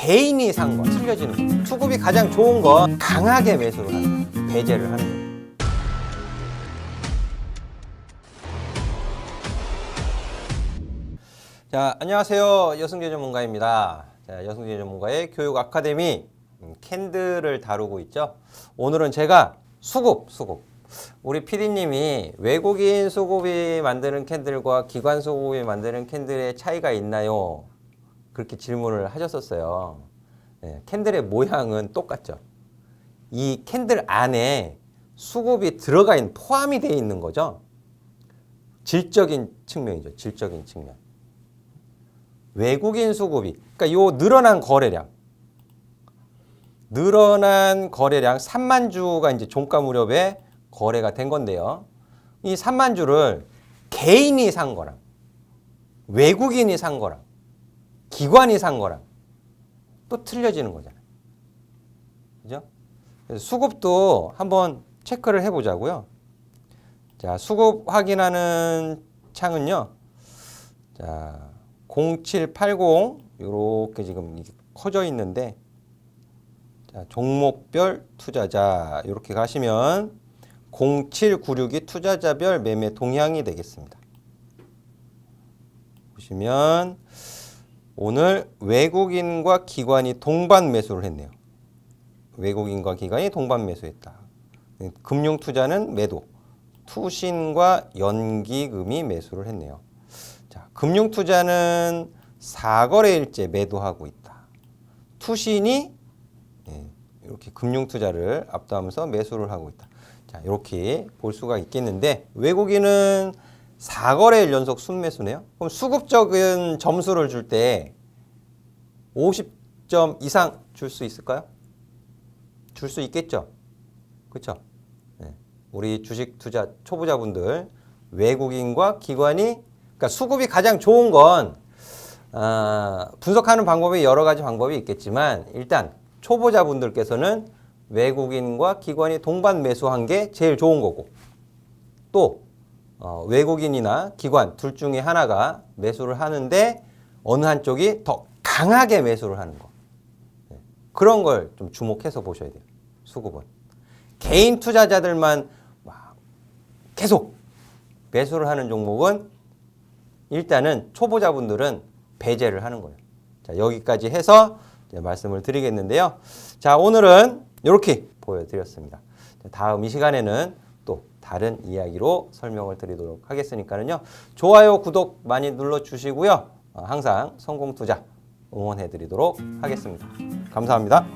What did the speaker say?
개인이 산 거 틀려지는 거예요. 수급이 가장 좋은 건 강하게 매수를 하는 거예요. 배제를 하는 거예요. 자, 안녕하세요. 여승재 전문가입니다. 자, 여승재 전문가의 교육 아카데미 음, 캔들을 다루고 있죠. 오늘은 제가 수급, 수급. 우리 PD님이 외국인 수급이 만드는 캔들과 기관 수급이 만드는 캔들의 차이가 있나요? 그렇게 질문을 하셨었어요. 네, 캔들의 모양은 똑같죠. 이 캔들 안에 수급이 들어가 있는 포함이 되어 있는 거죠. 질적인 측면이죠. 질적인 측면. 외국인 수급이 그러니까 요 늘어난 거래량 늘어난 거래량 3만 주가 이제 종가 무렵에 거래가 된 건데요. 이 3만 주를 개인이 산 거랑 외국인이 산 거랑 기관이 산 거랑 또 틀려지는 거잖아요. 그죠? 수급도 한번 체크를 해 보자고요. 자, 수급 확인하는 창은요. 자, 0780 이렇게 지금 커져 있는데 자, 종목별 투자자 이렇게 가시면 0796이 투자자별 매매 동향이 되겠습니다. 보시면 오늘 외국인과 기관이 동반 매수를 했네요. 외국인과 기관이 동반 매수했다. 금융 투자는 매도, 투신과 연기금이 매수를 했네요. 자, 금융 투자는 4거래일째 매도하고 있다. 투신이 예, 이렇게 금융 투자를 압도하면서 매수를 하고 있다. 자, 이렇게 볼 수가 있겠는데 외국인은 4거래일 연속 순매수네요. 그럼 수급적인 점수를 줄 때 50점 이상 줄 수 있을까요? 줄 수 있겠죠. 그렇죠? 네. 우리 주식 투자 초보자분들 외국인과 기관이 그러니까 수급이 가장 좋은 건 아, 분석하는 방법이 여러 가지 방법이 있겠지만 일단 초보자분들께서는 외국인과 기관이 동반 매수한 게 제일 좋은 거고 또 어, 외국인이나 기관 둘 중에 하나가 매수를 하는데 어느 한쪽이 더 강하게 매수를 하는 거 네. 그런 걸 좀 주목해서 보셔야 돼요 수급은 개인 투자자들만 막 계속 매수를 하는 종목은 일단은 초보자분들은 배제를 하는 거예요. 자, 여기까지 해서 말씀을 드리겠는데요. 자, 오늘은 이렇게 보여드렸습니다. 자, 다음 이 시간에는 또 다른 이야기로 설명을 드리도록 하겠으니까요. 좋아요, 구독 많이 눌러주시고요. 어, 항상 성공 투자 응원해 드리도록 하겠습니다. 감사합니다.